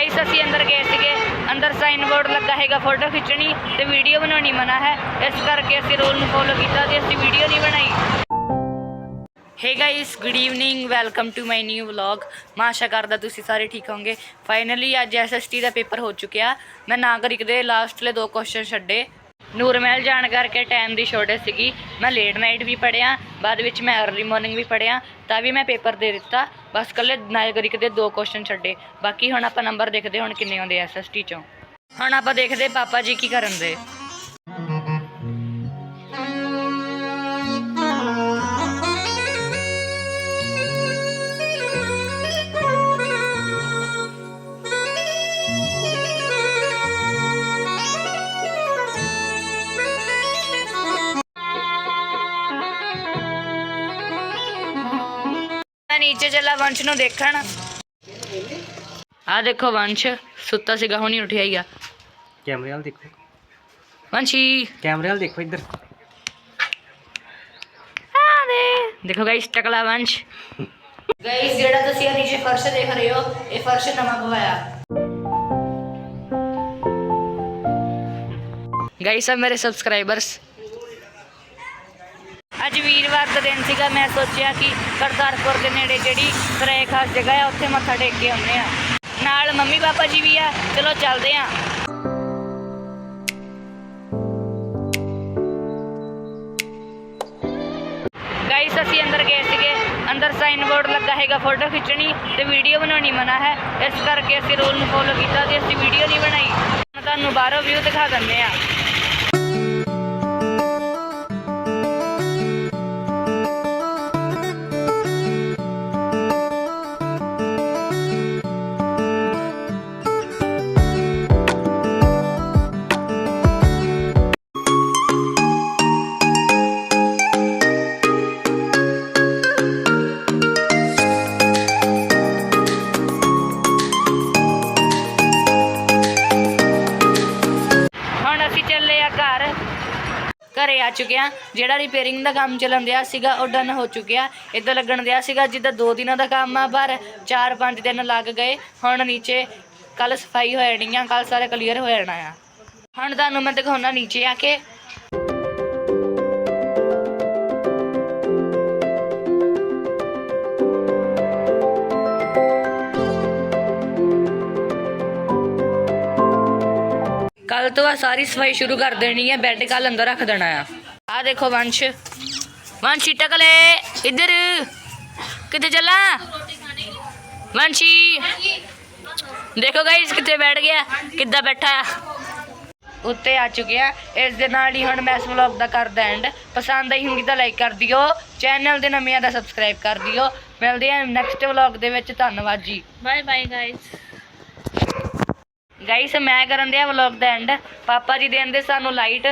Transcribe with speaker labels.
Speaker 1: Guys ਅਸੀਂ ਅੰਦਰ ਗਏ ਸੀਗੇ। ਅੰਦਰ ਸਾਈਨ ਬੋਰਡ ਲੱਗਾ ਹੈਗਾ ਫੋਟੋ ਖਿੱਚਣੀ ਤੇ ਵੀਡੀਓ ਬਣਾਉਣੀ ਮਨਾ ਹੈ। ਇਸ ਕਰਕੇ ਅਸੀਂ ਰੂਲ ਨੂੰ ਫੋਲੋ ਕੀਤਾ ਤੇ ਅਸੀਂ ਵੀਡੀਓ ਨਹੀਂ ਬਣਾਈ। Hey guys good evening welcome to my new vlog ਮੈਂ ਆਸ਼ਾ ਕਰਦਾ ਤੁਸੀਂ ਸਾਰੇ ਠੀਕ ਹੋਵੋਗੇ। ਫਾਈਨਲੀ ਅੱਜ ਐਸਐਸਟੀ ਦਾ ਪੇਪਰ ਹੋ ਚੁੱਕਿਆ। ਮੈਂ ਨਾਗਰਿਕ ਦੇ ਲਾਸਟਲੇ ਦੋ ਕੁਐਸਚਨ ਛੱਡੇ। ਨੂਰਮਹਿਲ ਜਾਣ ਕਰਕੇ ਟਾਈਮ ਦੀ ਸ਼ੋਰਟੇਜ ਸੀਗੀ। ਮੈਂ ਲੇਟ ਨਾਈਟ ਵੀ ਪੜਿਆ ਬਾਅਦ ਵਿੱਚ ਮੈਂ ਅਰਲੀ ਮਾਰਨਿੰਗ ਵੀ ਪੜਿਆ ਤਾਂ ਵੀ ਮੈਂ ਪੇਪਰ ਦੇ ਦਿੱਤਾ। ਬਸ ਕੱਲੇ ਨਾਗਰਿਕ ਦੇ ਦੋ ਕੁਐਸਚਨ ਛੱਡੇ। ਬਾਕੀ ਹੁਣ ਆਪਾਂ ਨੰਬਰ ਦੇਖਦੇ ਹੁਣ ਕਿੰਨੇ ਆਉਂਦੇ ਐਸਐਸਟੀ ਚੋਂ। ਹੁਣ ਆਪਾਂ ਦੇਖਦੇ ਪਾਪਾ ਜੀ ਕੀ ਕਰਨ ਦੇ। ਨੀਚੇ ਚੱਲਾ ਵੰਸ਼ ਨੂੰ ਦੇਖਣ। ਆ ਦੇਖੋ ਵੰਸ਼ ਸੁੱਤਾ ਸੀਗਾ ਹੁਣੀ ਉੱਠਿਆ ਹੀ ਆ।
Speaker 2: ਕੈਮਰੇ ਵਾਲ ਦੇਖੋ।
Speaker 1: ਵੰਸ਼ੀ।
Speaker 2: ਕੈਮਰੇ ਵਾਲ ਦੇਖੋ ਇੱਧਰ।
Speaker 1: ਆ ਦੇ। ਦੇਖੋ ਗਾਇਸ ਟਕਲਾ ਵੰਸ਼। ਗਾਇਸ ਜਿਹੜਾ ਤੁਸੀਂ ਇਹ ਨੀਚੇ ਫਰਸ਼ ਦੇਖ ਰਹੇ ਹੋ ਇਹ ਫਰਸ਼ ਨਵਾਂ ਪਵਾਇਆ। ਗਾਇਸ ਆ ਮੇਰੇ ਸਬਸਕ੍ਰਾਈਬਰਸ ਅੱਜ ਵੀਰਵਾਰ ਦਾ ਦਿਨ ਸੀਗਾ, ਮੈਂ ਸੋਚਿਆ ਕਿ ਕਰਤਾਰਪੁਰ ਦੇ ਨੇੜੇ ਜਿਹੜੀ ਸਰਾਏ ਖਾਸ ਜਗ੍ਹਾ ਆ ਉੱਥੇ ਮੱਥਾ ਟੇਕ ਕੇ ਆਉਂਦੇ ਆ ਨਾਲ ਮੰਮੀ ਪਾਪਾ ਜੀ ਵੀ ਆ, ਚਲੋ ਚੱਲਦੇ ਆ ਗਾਈਸ ਅਸੀਂ ਅੰਦਰ ਗਏ ਸੀਗੇ। ਅੰਦਰ ਸਾਈਨ ਬੋਰਡ ਲੱਗਾ ਹੈਗਾ ਫੋਟੋ ਖਿੱਚਣੀ ਤੇ ਵੀਡੀਓ ਬਣਾਉਣੀ ਮਨਾ ਹੈ। ਇਸ ਕਰਕੇ ਅਸੀਂ ਰੂਲ ਨੂੰ ਫੋਲੋ ਕੀਤਾ ਤੇ ਅਸੀਂ ਵੀਡੀਓ ਨਹੀਂ ਬਣਾਈ। ਹੁਣ ਤੁਹਾਨੂੰ ਬਾਹਰੋਂ ਵਿਊ ਦਿਖਾ ਦਿੰਦੇ ਆ ਹੁਣ ਅਸੀਂ ਚੱਲੇ ਆ ਘਰ। ਘਰੇ ਆ ਚੁੱਕੇ ਆ। ਜਿਹੜਾ ਰਿਪੇਅਰਿੰਗ ਦਾ ਕੰਮ ਚੱਲਣ ਦਿਆ ਸੀਗਾ, ਉਹ ਡਨ ਹੋ ਚੁੱਕਿਆ। ਇਦਾਂ ਲੱਗਣ ਦਿਆ ਸੀਗਾ ਜਿੱਦਾਂ ਦੋ ਦਿਨਾਂ ਦਾ ਕੰਮ ਆ, ਪਰ 4-5 ਦਿਨ ਲੱਗ ਗਏ। ਹੁਣ ਨੀਚੇ ਕੱਲ ਸਫ਼ਾਈ ਹੋ ਜਾਣੀ ਆ ਕੱਲ ਸਾਰਾ ਕਲੀਅਰ ਹੋ ਜਾਣਾ ਆ। ਹੁਣ ਤੁਹਾਨੂੰ ਮੈਂ ਦਿਖਾਉਣਾ ਨੀਚੇ ਆ ਕੇ। ਕੱਲ ਤੋਂ ਆ ਸਾਰੀ ਸਫ਼ਾਈ ਸ਼ੁਰੂ ਕਰ ਦੇਣੀ ਹੈ ਬੈੱਡ ਕੱਲ ਅੰਦਰ ਰੱਖ ਦੇਣਾ ਆ। ਆ ਦੇਖੋ ਵੰਸ਼। ਵੰਸ਼ ਟਕਲੇ ਇੱਧਰ। ਕਿੱਥੇ ਚੱਲਾ? ਵੰਸ਼ੀ। ਦੇਖੋ ਗਾਇਸ ਕਿੱਥੇ ਬੈਠ ਗਿਆ, ਕਿੱਦਾਂ ਬੈਠਾ ਆ। ਉੱਤੇ ਆ ਚੁੱਕਿਆ ਇਸ ਦੇ ਨਾਲ ਹੀ ਹੁਣ ਮੈਂ ਇਸ ਵਲੌਗ ਦਾ ਕਰਦਾ ਐਂਡ ਪਸੰਦ ਆਈ ਹੋਊਗੀ ਤਾਂ ਲਾਈਕ ਕਰ ਦਿਓ। ਚੈਨਲ ਦੇ ਨਵੇਂ ਦਾ ਸਬਸਕ੍ਰਾਈਬ ਕਰ ਦਿਓ। ਮਿਲਦੇ ਆ ਨੈਕਸਟ ਵਲੌਗ ਦੇ ਵਿੱਚ। ਧੰਨਵਾਦ ਜੀ।
Speaker 3: ਬਾਏ ਬਾਏ ਗਾਇਸ
Speaker 1: ਗਾਈਸ ਮੈਂ ਕਰਨ ਦਿਆ ਵਲੌਗ ਦਾ ਐਂਡ ਪਾਪਾ ਜੀ ਦੇਣ ਦੇ ਸਾਨੂੰ ਲਾਈਟ